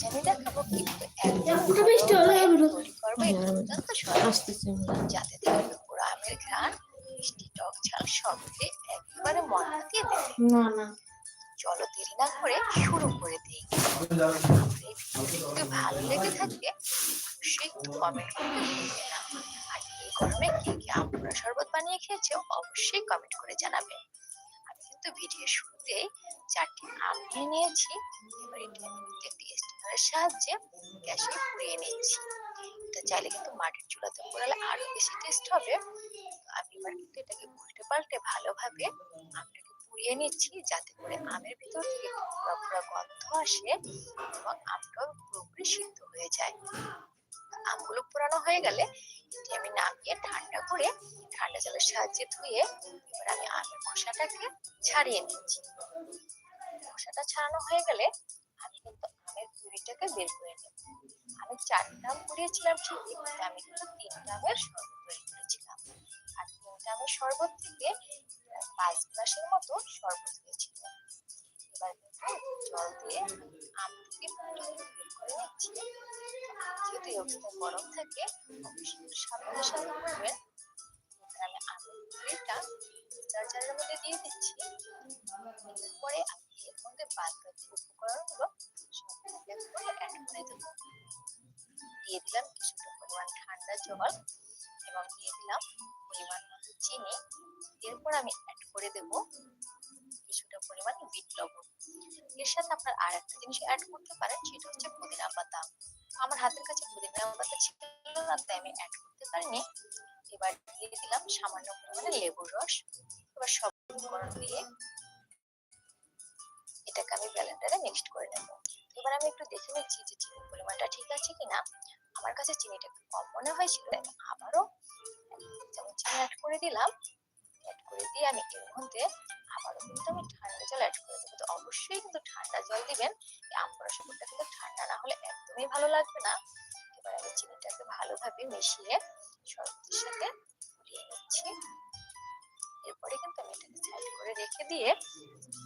জানি দেখাবো কিন্তু যাতে থাকবে পুরো আমের ঘ্রাণ মিষ্টি টক ঝাল সব একেবারে মন দিয়ে। দেবে না না চলো দেরি না করে শুরু করে দিই। ভালো লেগে থাকে অবশ্যই একটু কমেন্ট করে আর এই গরমে কে কে আমরা শরবত বানিয়ে খেয়েছে অবশ্যই কমেন্ট করে জানাবে আমি কিন্তু ভিডিও শুরুতে চারটি আম নিয়ে নিয়েছি। এবার এটি সাহায্যে গ্যাসে পুড়িয়ে নিচ্ছি। এটা চাইলে কিন্তু মাটির চুলাতে পোড়ালে আরও বেশি টেস্ট হবে। আমি এবার কিন্তু এটাকে উল্টে পাল্টে ভালোভাবে আমটাকে পুড়িয়ে নিচ্ছি যাতে করে আমের ভিতর থেকে পুরো গন্ধ আসে এবং আমটাও পুরোপুরি সিদ্ধ হয়ে যায়। আমগুলো পোড়ানো হয়ে গেলে এটি আমি নামিয়ে ঠান্ডা করে ঠান্ডা জলের সাহায্যে ধুয়ে এবার আমি আমের খোসাটাকে ছাড়িয়ে নিচ্ছি। খোসাটা ছাড়ানো হয়ে গেলে আমি পিউরিটাকে বের করে নেব। আমি চারটা আম পুড়িয়েছিলাম ঠিকই কিন্তু আমি কিন্তু তিনটা আমের শরবত তৈরি করেছিলাম। আর তিনটা আমের শরবত থেকে পাঁচ গ্লাসের মতো শরবত হয়েছিল। এবার কিন্তু জল দিয়ে আম থেকে পুরোটাকে বের করে নিচ্ছি। এই অবস্থা গরম থাকে, অবশ্যই সাবধানের করবেন আমি আমের পুরিটা চার্জারের মধ্যে দিয়ে দিচ্ছি। পরে আমি এর মধ্যে বাদ বাকি উপকরণগুলো দিয়ে দিলাম কিছুটা পরিমাণ ঠান্ডা জল এবং দিয়ে দিলাম পরিমাণ মতো চিনি। এরপর আমি অ্যাড করে দেব কিছুটা পরিমাণ বিট লবণ। এর সাথে আপনার আর একটা জিনিস অ্যাড করতে পারেন, সেটা হচ্ছে পুদিনা পাতা। আমার হাতের কাছে পুদিনা পাতা ছিল না, তাই আমি অ্যাড করতে পারিনি। এবার দিয়ে দিলাম সামান্য পরিমাণে লেবুর রস। এবার সব দিয়ে এটাকে আমি ব্লেন্ডারে মিক্সড করে নেব। এবার আমি একটু দেখে নিচ্ছি যে চিনির পরিমাণটা ঠিক আছে কিনা। আমার কাছে চিনিটা একটু কম মনে হয়েছিল আবারও যেমন চিনি অ্যাড করে দিলাম। অ্যাড করে দিয়ে আমি এর মধ্যে আবারও কিন্তু আমি ঠান্ডা জল অ্যাড করে দেবো। তো অবশ্যই কিন্তু ঠান্ডা জল দিবেন। আম পোড়া কিন্তু ঠান্ডা না হলে একদমই ভালো লাগবে না। এবার আমি চিনিটাকে ভালোভাবে মিশিয়ে শরবতের সাথে ফুটিয়ে নিচ্ছি। এরপরে কিন্তু আমি এটাকে সাইড করে রেখে দিয়ে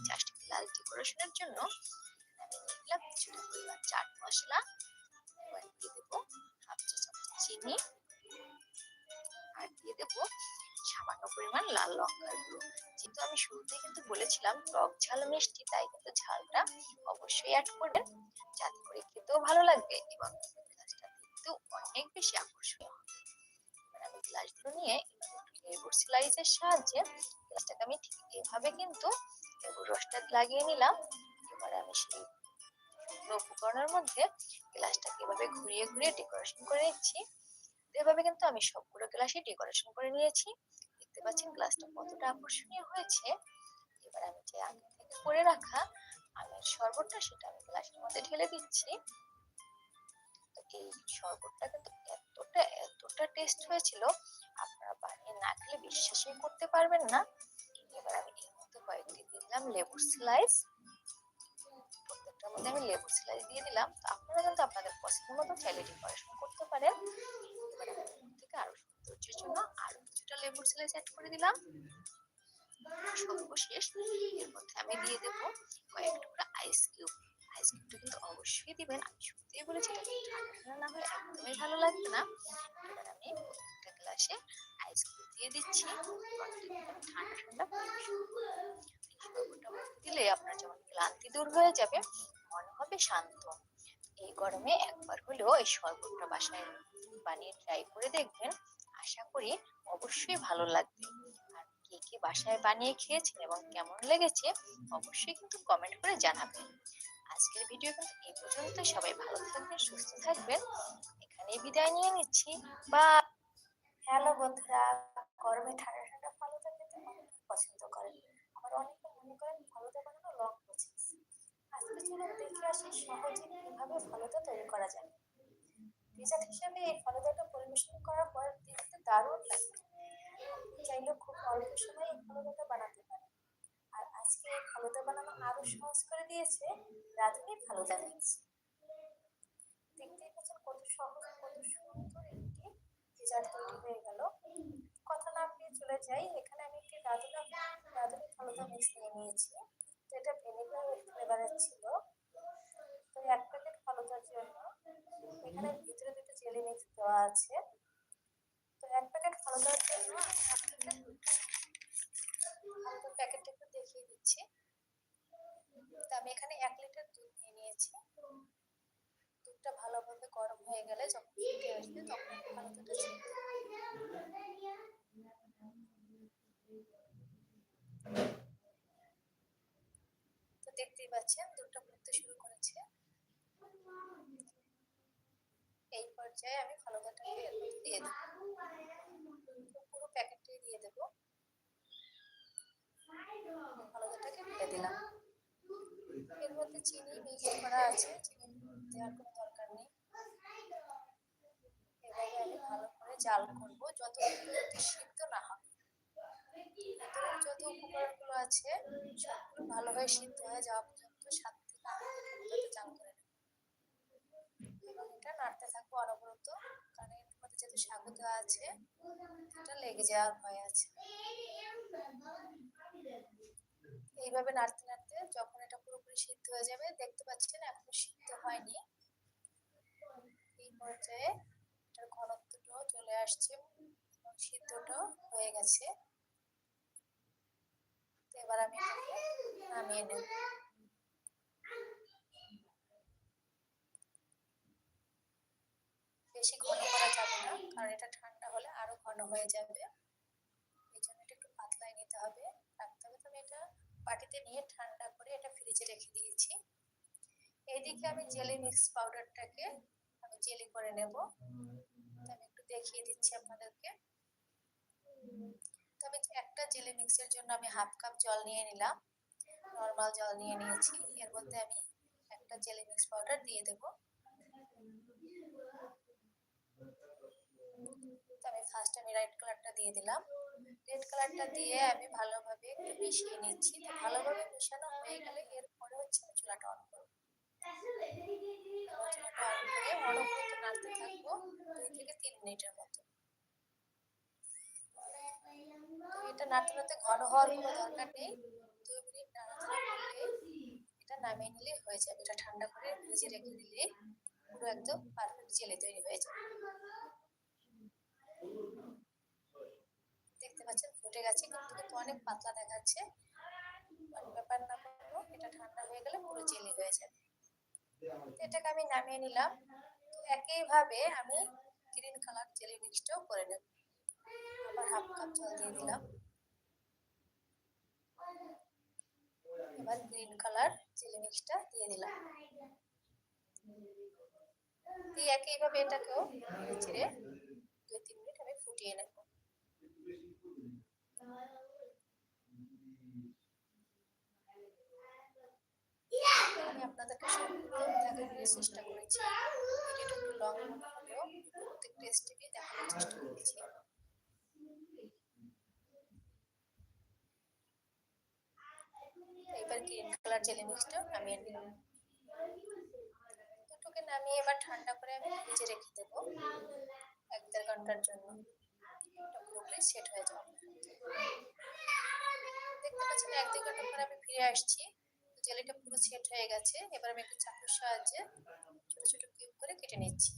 জাস্ট লাল ডেকোরেশনের জন্য আমি কিছুটা পরিমাণ চাট মশলা দিয়ে দেবো, হাফ চা চামচ চিনি, আর দিয়ে দেবো সামান্য পরিমাণ লাল লঙ্কার গুঁড়ো। যেহেতু আমি শুরুতে কিন্তু বলেছিলাম টক ঝাল মিষ্টি, তাই কিন্তু ঝালটা অবশ্যই অ্যাড করবেন, যাতে করে খেতেও ভালো লাগবে এবং গ্লাসটা দেখতেও অনেক বেশি আকর্ষণীয় হবে। এবার আমি গ্লাসগুলো নিয়ে লেবুর স্লাইসের সাহায্যে গ্লাসটাকে আমি ঠিক এভাবে কিন্তু লেবুর রসটা লাগিয়ে নিলাম। এবার আমি সেই শুকনো উপকরণের মধ্যে গ্লাসটাকে এভাবে ঘুরিয়ে ঘুরিয়ে ডেকোরেশন করে নিচ্ছি। এভাবে কিন্তু আমি সবগুলো গ্লাসই ডেকোরেশন করে নিয়েছি। দেখতে পাচ্ছেন গ্লাসটা কতটা আকর্ষণীয় হয়েছে। এবার আমি যে আগে থেকে করে রাখা আমের শরবতটা সেটা আমি গ্লাসের মধ্যে ঢেলে দিচ্ছি। এই শরবতটা কিন্তু এতটা এতটা টেস্ট হয়েছিল, আপনারা বানিয়ে না খেলে বিশ্বাসই করতে পারবেন না। এবার আমি এর মধ্যে কয়েকটি দিলাম লেবুর স্লাইস প্রত্যেকটার মধ্যে আমি লেবুর স্লাইস দিয়ে দিলাম। তো আপনারা কিন্তু আপনাদের পছন্দ মতো চাইলে ডেকোরেশন করতে পারেন। থেকে আরও সৌন্দর্যের জন্য আরও কিছুটা লেবুর স্লাইস অ্যাড করে দিলাম। সর্বশেষ এর মধ্যে আমি দিয়ে দেবো কয়েক টুকরা আইস কিউব আইস কিউবটা কিন্তু অবশ্যই দিবেন। আমি সত্যিই বলেছি ঠান্ডা না হলে একদমই ভালো লাগবে না। এবার আমি প্রত্যেকটা গ্লাসে আইস কিউব দিয়ে দিচ্ছি। ঠান্ডা ঠান্ডা দিলে আপনার যেমন ক্লান্তি দূর হয়ে যাবে হবে শান্ত। এই গরমে একবার হলেও এই শরবতটা বাসায় বানিয়ে ট্রাই করে দেখবেন, আশা করি অবশ্যই ভালো লাগবে। আর কে কে বাসায় বানিয়ে খেয়েছেন এবং কেমন লেগেছে অবশ্যই কিন্তু কমেন্ট করে জানাবেন। আজকের ভিডিও কিন্তু এই পর্যন্ত। সবাই ভালো থাকবেন, সুস্থ থাকবেন। এখানেই বিদায় নিয়ে নিচ্ছি। বা হ্যালো বন্ধুরা, গরমে ঠান্ডা ঠান্ডা খেতে অনেক পছন্দ করেন। আবার অনেকে মনে করেন ফালুদা বানানো লং চলুন দেখে আসি সহজে কীভাবে ফালুদা তৈরি করা যায়? ডেজার্ট হিসেবে এই ফালুদাটা পরিবেশন করার পর দেখতে দারুণ লাগে চাইলে খুব অল্প সময়ে এই ফালুদাটা বানাতে পারেন। আর আজকে এই ফালুদা বানানো আরও সহজ করে দিয়েছে রাঁধুনি ফালুদা মিক্স দেখতেই পাচ্ছেন কত সহজ, কত সুন্দর একটি ডেজার্ট তৈরি হয়ে গেল। কথা না পেয়ে চলে যাই, এখানে আমি একটি রাঁধুনা, রাঁধুনি ফালুদা মিক্স নিয়ে নিয়েছি। এটা ভিনেগার ফ্লেভারের ছিল। তো এক প্যাকেট ফালুদার জন্য এখানে ভিতরে দুটো জেলি মিক্স দেওয়া আছে। তো এক প্যাকেট ফালুদার জন্য আমি প্যাকেটটা একটু দেখিয়ে দিচ্ছি। তো আমি এখানে এক লিটার দুধ নিয়ে নিয়েছি। দুধটা ভালোভাবে গরম হয়ে গেলে যখন ফুটে আসবে তখন ফালুদাটা ছেড়ে পাচ্ছেন দুধটা ফুটতে শুরু করেছে। এই পর্যায়ে আমি ফালুদাটাকে দিয়ে দেবো। পুরো প্যাকেটটাই দিয়ে দেবো। ফালুদাটাকে ঢেলে দিলাম। এর মধ্যে চিনি মিক্স করা আছে। চিনি দেওয়ার কোনো দরকার নেই। এভাবে আমি ভালো করে জাল করব। যত সিদ্ধ না ভেতরের যত উপকরণগুলো আছে, সবগুলো ভালোভাবে সিদ্ধ হয়ে যাওয়া সাত থেকে এটা নাড়তে থাকব অনবরত কারণ এর মধ্যে যেহেতু দেওয়া আছে এটা লেগে যাওয়ার ভয় আছে এইভাবে নাড়তে নাড়তে যখন এটা পুরোপুরি সিদ্ধ হয়ে যাবে, দেখতে পাচ্ছেন, এখনও সিদ্ধ হয়নি এই পর্যায়ে এটার ঘনত্বটাও চলে আসছে এবং সিদ্ধটাও হয়ে গেছে। এবার আমি নামিয়ে নেব। বেশি ঘন করা যাবে না। কারণ এটা ঠান্ডা হলে আরও ঘন হয়ে যাবে। এই জন্য এটা একটু পাতলায় নিতে হবে। রাখতে হবে তো আমি এটা বাটিতে নিয়ে ঠান্ডা করে এটা ফ্রিজে রেখে দিয়েছি। এইদিকে আমি জেলি মিক্স পাউডারটাকে আমি জেলি করে নেব। আমি একটু দেখিয়ে দিচ্ছি আপনাদেরকে। তো আমি একটা জেলি মিক্সের জন্য আমি হাফ কাপ জল নিয়ে নিলাম। নর্মাল জল নিয়ে নিয়েছি। এর মধ্যে আমি একটা জেলি মিক্স পাউডার দিয়ে দেব। তো আমি ফার্স্ট আমি রেড কালারটা দিয়ে দিলাম। রেড কালারটা দিয়ে আমি ভালোভাবে একটু মিশিয়ে নিচ্ছি। তো ভালোভাবে মেশানো হয়ে গেলে এরপরে হচ্ছে আমি চুলাটা অন করব। অন নাড়তে থাকব দুই থেকে তিন মিনিটের মতো। এটা নাড়তে হওয়ার কোনো দরকার নেই। দুই মিনিট করলে এটা নামিয়ে হয়ে যাবে। এটা ঠান্ডা করে ফ্রিজে রেখে দিলে পুরো একদম পারফেক্ট জেলে তৈরি হয়ে যাবে। দেখতে পাচ্ছেন, ফুটে গেছে, কিন্তু কিন্তু অনেক পাতলা দেখাচ্ছে। ব্যাপার না করব, এটা ঠান্ডা হয়ে গেলে পুরো জেলি হয়ে যাবে। এটাকে আমি নামিয়ে নিলাম। তো একইভাবে আমি গ্রিন কালার জেলি মিক্সটাও করে নেব। আবার হাফ কাপ জল দিয়ে দিলাম। এবার গ্রিন কালার চিলি মিক্সটা দিয়ে দিলাম। দিয়ে একইভাবে এটাকেও নেড়ে চেড়ে দুই তিন মিনিট আমি আমি চেষ্টা করেছি। এবার গ্রিন কালার জেলি মিক্সটা নামিয়ে নিলাম দুটোকে নামিয়ে এবার ঠান্ডা করে আমি ফ্রিজে রেখে দেবো। এক দেড় ঘণ্টার জন্য। পুরোপুরি সেট হয়ে যাবে। দেখতে পাচ্ছেন এক দেড় ঘণ্টা পরে আমি ফিরে আসছি। জেলিটা পুরো সেট হয়ে গেছে। এবার আমি একটা চাকুর সাহায্যে ছোট ছোট কিউব করে কেটে নিচ্ছি।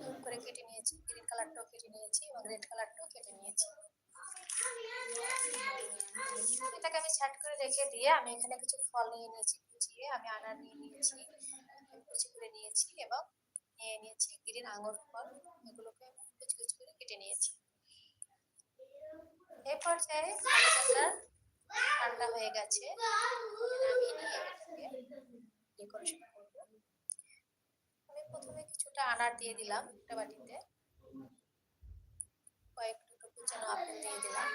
কিউব করে কেটে নিয়েছি। গ্রিন কালারটাও কেটে নিয়েছি এবং রেড কালারটাও কেটে নিয়েছি। এটাকে আমি ছাট করে রেখে দিয়ে আমি এখানে কিছু ফল নিয়ে নিয়েছি, কুচিয়ে আমি আনার নিয়ে নিয়েছি, কুচি করে নিয়েছি এবং নিয়ে নিয়েছি গ্রিন আঙুর ফল। এগুলোকে আমি কুচি করে কেটে নিয়েছি। এই পর্যায়ে ঠান্ডা হয়ে গেছে। আমি ডেকোরেশন করব। আমি প্রথমে কিছুটা আনার দিয়ে দিলাম একটা বাটিতে। কয়েক টুকরো কুচানো আপেল দিয়ে দিলাম।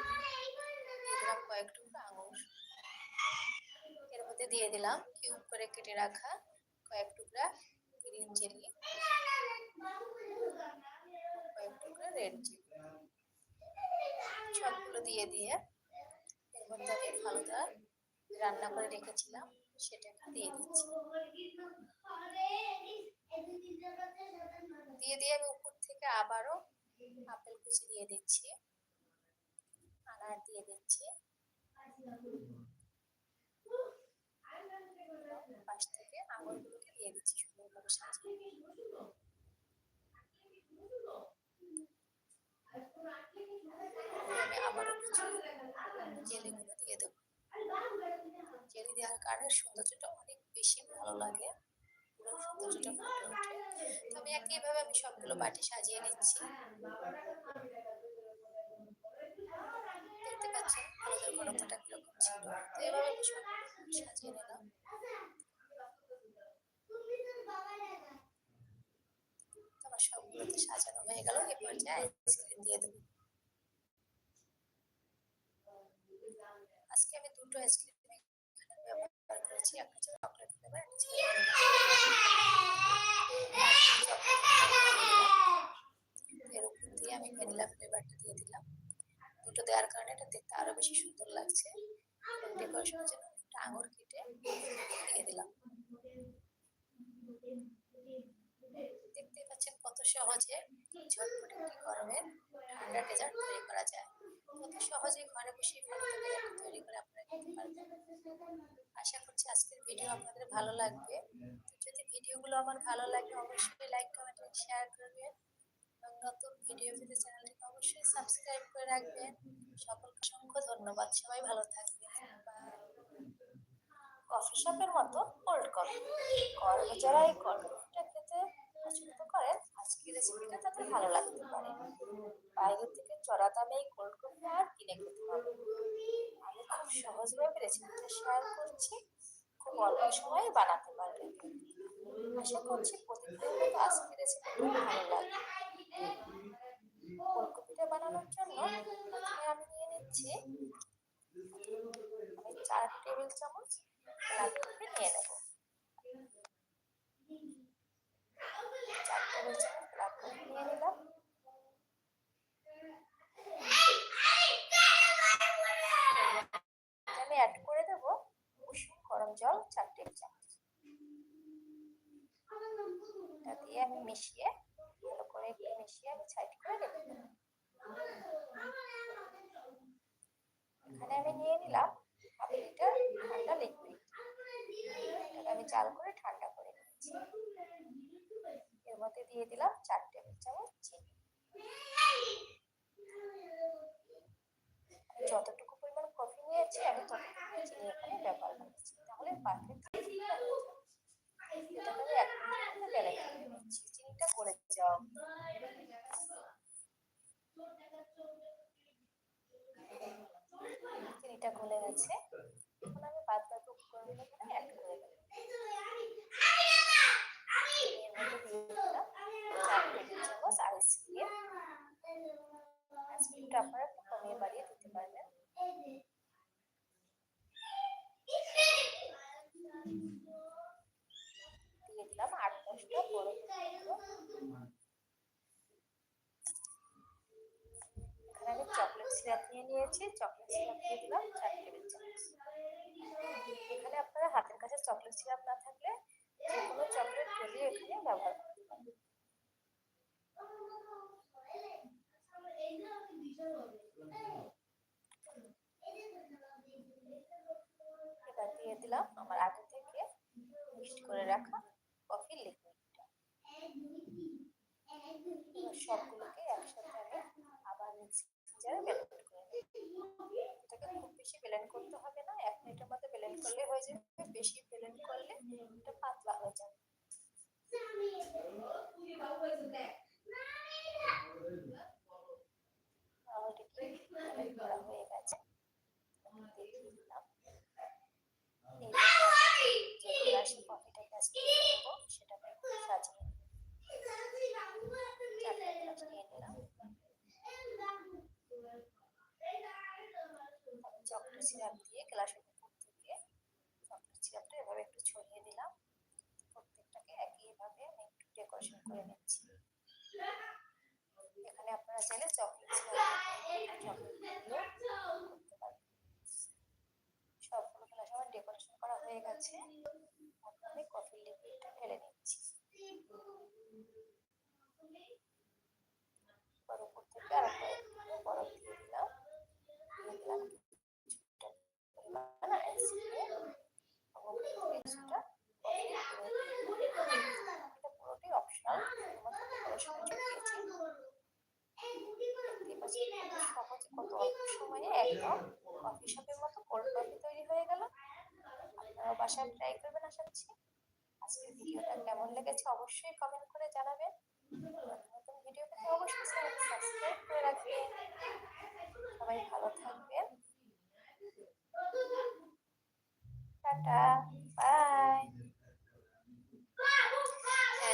দিলাম কয়েক টুকরো আঙুর। এর মধ্যে দিয়ে দিলাম কিউব করে কেটে রাখা কয়েক টুকরা গ্রিন টুকরা রেড জেলি সবগুলো দিয়ে দিয়ে এর মধ্যে আমি ফালুদা রান্না করে রেখেছিলাম, সেটাকে দিয়ে দিচ্ছি। দিয়ে দিয়ে আমি উপর থেকে আবারও আপেল কুচি দিয়ে দিচ্ছি। আনার দিয়ে দিচ্ছি। পাশ থেকে আঙুরগুলোকে দিয়ে দিচ্ছি সুন্দরভাবে সাজিয়ে। আমি জেলিগুলো দিয়ে দেবো। জেলি দেওয়ার কারণে সৌন্দর্যটা অনেক বেশি ভালো লাগে। পুরো সৌন্দর্যটা ফুটে আমি সবগুলো বাটি সাজিয়ে নিচ্ছি। দেখতে সবগুলো সাজানো হয়ে গেল। এ পর্যায়ে আইসক্রিম দিয়ে দেবো। আজকে আমি দুটো আইসক্রিম এখানে ব্যবহার করেছি, একটা হচ্ছে চকলেট ফ্লেভার এর উপর দিয়ে আমি ভ্যানিলা ফ্লেভারটা দিয়ে দিলাম। দুটো দেওয়ার কারণে এটা দেখতে আরও বেশি সুন্দর লাগছে। ডেকোরেশনের জন্য একটা আঙুর কেটে দিয়ে দিলাম। দেখতে পাচ্ছেন কত সহজে ঝটপট একটি গরমের ঠান্ডা ডেজার্ট তৈরি করা যায়। কত সহজে ঘরে বসে তৈরি করে আপনারা খেতে পারবেন। আশা করছি আজকের ভিডিও আপনাদের ভালো লাগবে। যদি ভিডিওগুলো আমার ভালো লাগে, অবশ্যই লাইক কমেন্ট এবং শেয়ার করবেন। এবং নতুন ভিডিও পেতে চ্যানেলটিকে অবশ্যই সাবস্ক্রাইব করে রাখবেন। সকলকে অসংখ্য ধন্যবাদ। সবাই ভালো থাকবেন। কফি শপের মতো কোল্ড কফি যারা এই খেতে পছন্দ করেন, আজকের রেসিপিটা তাদের ভালো লাগতে পারে। বাইরে থেকে চড়া দামে এই কোল্ড কফি আর কিনে খেতে হবে। আমি খুব সহজভাবে রেসিপিটা শেয়ার করছি, খুব অল্প সময়ে বানাতে পারবেন আশা করছি প্রতিদিনের মতো আজকের রেসিপিটা ভালো লাগবে। ফুলকপিটা বানানোর জন্য প্রথমে আমি নিয়ে নিচ্ছি আমি চার টেবিল চামচ ফুলকপি নিয়ে নেব চার টেবিল চামচ ফুলকপি নিয়ে নিলাম আমি অ্যাড করে দেব উষুম গরম জল চার টেবিল চামচ এটা দিয়ে আমি মিশিয়ে ভালো করে একটু মিশিয়ে আমি সাইড করে রেখে দেবো এখানে আমি নিয়ে নিলাম হাফ লিটার ঠান্ডা লিকুইড আমি চাল করে ঠান্ডা করে নিচ্ছি। এর মধ্যে দিয়ে দিলাম চার টেবিল চামচ চিনি। যতটুকু পরিমাণ কফি নিয়েছি, আমি ততটুকু চিনি এখানে ব্যবহার করেছি। তাহলে পারফেক্ট অ্যাড করে আপনারা কমিয়ে বাড়িয়ে দিতে পারবেন দিয়ে দিলাম আট দশটা বড় এখানে আমি চকলেট নিয়েছি চকলেট সিরাপ দিয়ে দিলাম, চার টেবিল চামচ। এখানে আপনারা হাতের কাছে চকলেট সিরাপ না থাকলে যে কোনো চকলেট গলিয়ে এখানে ব্যবহার করতে পারেন। এবার দিয়ে দিলাম আমার আগে থেকে মিক্সড করে রাখা কফি লিকুইডটা সবগুলোকে একসাথে আমি আবার মিক্সারে ব্লেন্ড করে এটাকে খুব বেশি ব্লেন্ড করতে হবে না। এক মিনিটের মধ্যে ব্লেন্ড করলে হয়ে যাবে, বেশি ব্লেন্ড করলে এটা পাতলা হয়ে যাবে। হয়ে গেছে। দিলাম যে গ্লাস কফিটাকে আজকে দেবো সেটাকে একটু সাজিয়ে চারটে গ্লাস নিয়ে নিলাম চকলেট সিরাপ দিয়ে গ্লাসের উপর থেকে চকলেট সিরাপটা এভাবে একটু ছড়িয়ে দিলাম প্রত্যেকটাকে একইভাবে আমি একটু ডেকোরেশন করে নিচ্ছি এখানে আপনারা চাইলে চকলেট করতে সবগুলো গ্লাস আমার ডেকোরেশন করা হয়ে গেছে। আমি কফি লিকুইডটা ঢেলে নিচ্ছি। উপর থেকে আর একটা দিয়ে দিলাম। কিছুটা পরিমাণ সহজ কত অল্প সময়ে একদম কফি শপের মতো কোল্ড কফি তৈরি হয়ে গেল আপনারাও বাসায় ট্রাই করবেন আশা করছি আজকের ভিডিওটা কেমন লেগেছে অবশ্যই কমেন্ট করে জানাবেন নতুন ভিডিও পেতে অবশ্যই সাবস্ক্রাইব করে রাখবেন সবাই ভালো থাকবেন টাটা বাই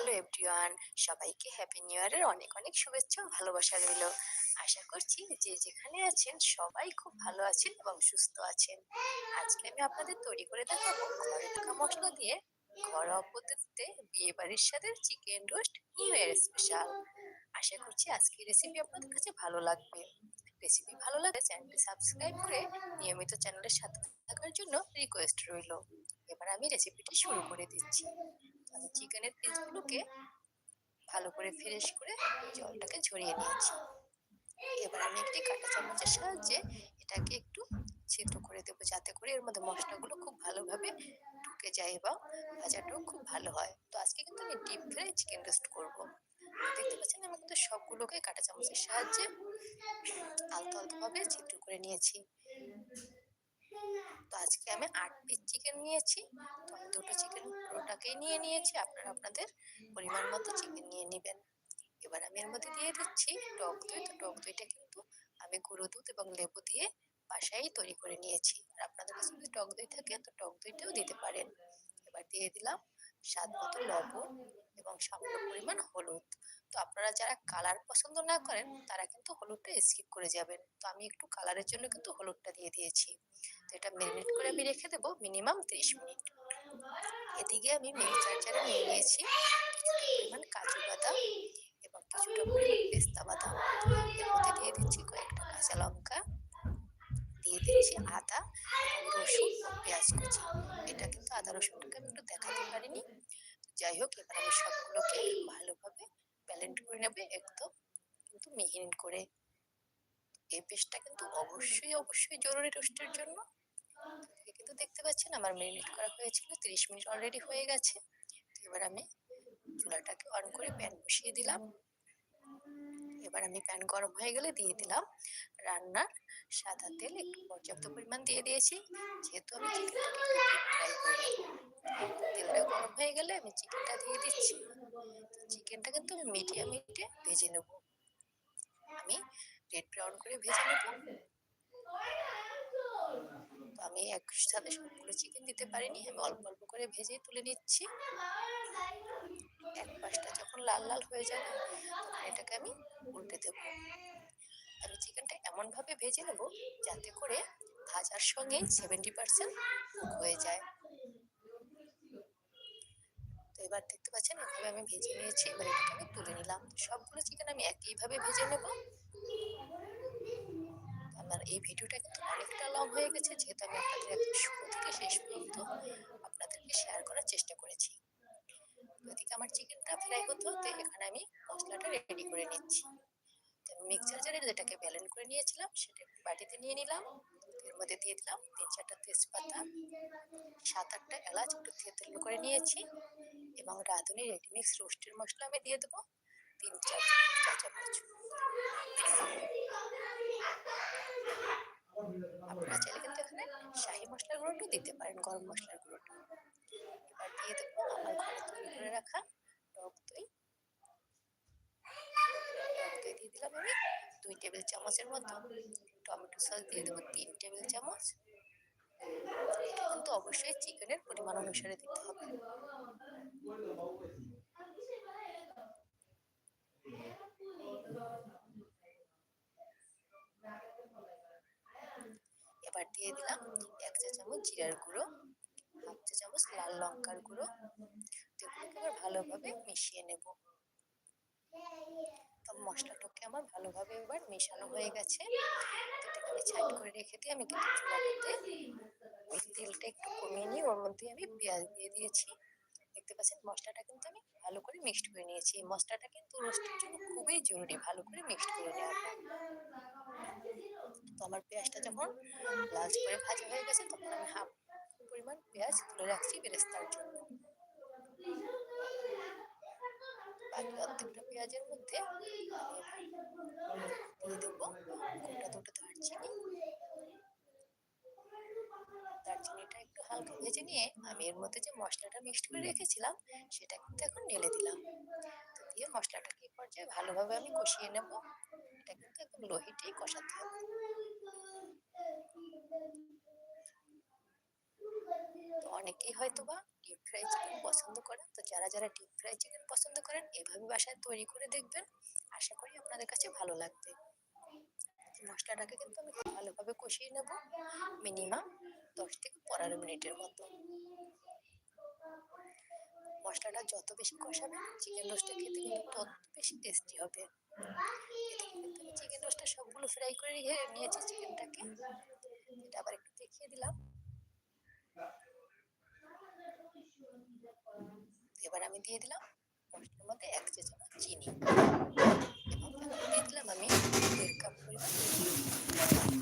হ্যালো এভরিওয়ান সবাইকে হ্যাপি নিউ ইয়ারের অনেক অনেক শুভেচ্ছা ও ভালোবাসা রইল। আশা করছি যে যেখানে আছেন সবাই খুব ভালো আছেন এবং সুস্থ আছেন। আজকে আমি আপনাদের তৈরি করে দেখাবো ঘরে থাকা মশলা দিয়ে ঘরোয়া পদ্ধতিতে বিয়ে বাড়ির সাথে chicken roast new year special আশা করছি আজকের রেসিপি আপনাদের কাছে ভালো লাগবে। রেসিপি ভালো লাগলে চ্যানেলটি সাবস্ক্রাইব করে নিয়মিত চ্যানেলের সাথে থাকার জন্য রিকোয়েস্ট রইল। এবার আমি রেসিপিটি শুরু করে দিচ্ছি। আমি চিকেনের পিসগুলোকে ভালো করে ফ্রেশ করে জলটাকে ঝরিয়ে নিয়েছি। এবার আমি একটি কাঁটা চামচের সাহায্যে এটাকে একটু ছিদ্র করে দেবো যাতে করে এর মধ্যে মশলাগুলো খুব ভালোভাবে ঢুকে যায় এবং ভাজাটাও খুব ভালো হয়। তো আজকে কিন্তু আমি ডিপ ফ্রাই চিকেন রোস্ট করব। দেখতে পাচ্ছেন আমি কিন্তু সবগুলোকে কাঁটা চামচের সাহায্যে আলতো আলতোভাবে ছিদ্র করে নিয়েছি। তো আজকে আমি আট পিস চিকেন নিয়েছি। তো আমি দুটো চিকেন পুরোটাকেই নিয়ে নিয়েছি, আপনারা আপনাদের পরিমাণ মতো চিকেন নিয়ে নেবেন। এবার আমি এর মধ্যে দিয়ে দিচ্ছি টক দই। তো টক দইটা কিন্তু আমি গুঁড়ো দুধ এবং লেবু দিয়ে বাসায় তৈরি করে নিয়েছি। আর আপনাদের কাছে যদি টক দই থাকে, তো টক দইটাও দিতে পারেন। এবার দিয়ে দিলাম স্বাদ মতো লবণ এবং সামান্য পরিমাণ হলুদ। তো আপনারা যারা কালার পছন্দ না করেন, তারা কিন্তু হলুদটা স্কিপ করে যাবেন। তো আমি একটু কালারের জন্য কিন্তু হলুদটা দিয়ে দিয়েছি। তো এটা মেরিনেট করে আমি রেখে দেবো মিনিমাম ত্রিশ মিনিট। এদিকে আমি মিক্সার জারে নিয়ে নিয়েছি পরিমাণ কাজু বাদাম এবং কিছুটা পরিমাণ পেস্তা বাদাম। এর মধ্যে দিয়ে দিচ্ছি কয়েকটা কাঁচা লঙ্কা, দিয়ে দিচ্ছি আদা, রসুন, পেঁয়াজ কুচি। এটা কিন্তু আদা রসুনটাকে আমি একটু দেখাতে পারিনি। যাই হোক, এবার আমি সবগুলোকে ভালোভাবে ব্যালেন্ড করে নেবে একদম। কিন্তু মিহিন করে। এই পেস্টটা কিন্তু অবশ্যই অবশ্যই জরুরি রোস্টের জন্য। কিন্তু দেখতে পাচ্ছেন আমার মেরিনেট করা হয়েছিল, তিরিশ মিনিট অলরেডি হয়ে গেছে। এবার আমি চুলাটাকে অন করে প্যান বসিয়ে দিলাম। এবার আমি প্যান গরম হয়ে গেলে দিয়ে দিলাম রান্নার সাদা তেল, একটু পর্যাপ্ত পরিমাণ দিয়ে দিয়েছি। যেহেতু আমি তেলটা গরম হয়ে গেলে আমি চিকেনটা দিয়ে দিচ্ছি। চিকেনটা কিন্তু আমি মিডিয়াম হিটে ভেজে নেব। আমি রেড ব্রাউন করে ভেজে নেব। তো এক সাথে সবগুলো চিকেন দিতে পারিনি, আমি অল্প অল্প করে ভেজেই তুলে নিচ্ছি। এক পাশটা যখন লাল লাল হয়ে যাবে, তখন এটাকে আমি উল্টে দেবো। আমি চিকেনটা এমনভাবে ভেজে নেব যাতে করে ভাজার সঙ্গে সেভেন্টি পার্সেন্ট হয়ে যায়। তো এবার দেখতে পাচ্ছেন, এভাবে আমি ভেজে নিয়েছি, এবার এটাকে আমি তুলে নিলাম। সবগুলো চিকেন আমি একইভাবে ভেজে নেব। আমার এই ভিডিওটা কিন্তু অনেকটা লং হয়ে গেছে, যেহেতু আমি আপনাদের একদম শুরু থেকে শেষ পর্যন্ত আপনাদেরকে শেয়ার করার চেষ্টা করেছি। ওদিকে আমার চিকেনটা ফ্রাই হতে হতে এখানে আমি মশলাটা রেডি করে নিচ্ছি। মিক্সার জারে যেটাকে ব্যালেন্ড করে নিয়েছিলাম, সেটা বাটিতে নিয়ে নিলাম। এর মধ্যে দিয়ে দিলাম তিন চারটা তেজপাতা, সাত আটটা এলাচ, একটু থেতলো করে নিয়েছি এবং রাঁধুনি রেডিমিক্স রোস্টের মশলা আমি দিয়ে দেবো। তিন চার চা চামচ। আপনারা চাইলে কিন্তু এখানে শাহি মশলার গুঁড়োটাও দিতে পারেন, গরম মশলার গুঁড়োটা। এবার দিয়ে দেবো আমার ঘরে তৈরি করে রাখা টক দই। টক দই দিয়ে দিলাম আমি দুই টেবিল চামচের মতো। টমেটো সস দিয়ে দেবো তিন টেবিল চামচ। কিন্তু অবশ্যই চিকেনের পরিমাণ অনুসারে দিতে হবে। এবার দিয়ে দিলাম। এক চা চামচ জিরার গুঁড়ো, হাফ চা চামচ লাল লঙ্কার গুঁড়ো। এগুলোকে আবার ভালোভাবে মিশিয়ে নেব। তো মশলাটাকে আমার ভালোভাবে এবার মেশানো হয়ে গেছে। এটাকে আমি সাইড করে রেখে দিয়ে আমি কিন্তু তেলটা একটু কমিয়ে নিয়ে ওর মধ্যে আমি পেঁয়াজ দিয়ে দিয়েছি। দেখতে পাচ্ছেন, মশলাটা কিন্তু আমি ভালো করে মিক্সড করে নিয়েছি। এই মশলাটা কিন্তু রোস্টের জন্য খুবই জরুরি, ভালো করে মিক্সড করে নেওয়াটা তো আমার পেঁয়াজটা যখন লালচ করে ভাজা হয়ে গেছে, তখন আমি হাফ পরিমাণ পেঁয়াজ তুলে রাখছি বেরেস্তার জন্য। বাকি অর্ধেকটা পেঁয়াজের মধ্যে দিয়ে দেবো, গোটা দুটো দারচিনি। দারচিনিটা একটু হালকা ভেজে নিয়ে আমি এর মধ্যে যে মশলাটা মিক্সড করে রেখেছিলাম, সেটা কিন্তু এখন ঢেলে দিলাম। তো দিয়ে মশলাটাকে এই পর্যায়ে ভালোভাবে আমি কষিয়ে নেব। এটা কিন্তু একদম লো হিটেই কষাতে হবে। তো অনেকেই হয়তো বা ডিপ ফ্রাই চিকেন পছন্দ করেন তো যারা যারা ডিপ ফ্রাই চিকেন পছন্দ করেন, এভাবে বাসায় তৈরি করে দেখবেন। আশা করি আপনাদের কাছে ভালো লাগবে। মশলাটাকে কিন্তু আমি ভালোভাবে কষিয়ে নেব মিনিমাম দশ থেকে পনেরো মিনিটের মতো। মশলাটা যত বেশি কষাবে চিকেন রোস্টটা খেতে কিন্তু তত বেশি টেস্টি হবে। চিকেন রোস্টটা সবগুলো ফ্রাই করে রেখে নিয়েছি চিকেনটাকে এটা আবার একটু দেখিয়ে দিলাম। এবার আমি দিয়ে দিলাম মশলার মধ্যে এক চে চামচ চিনি। এবং দিয়ে দিলাম আমি দেড় কাপ পরিমাণ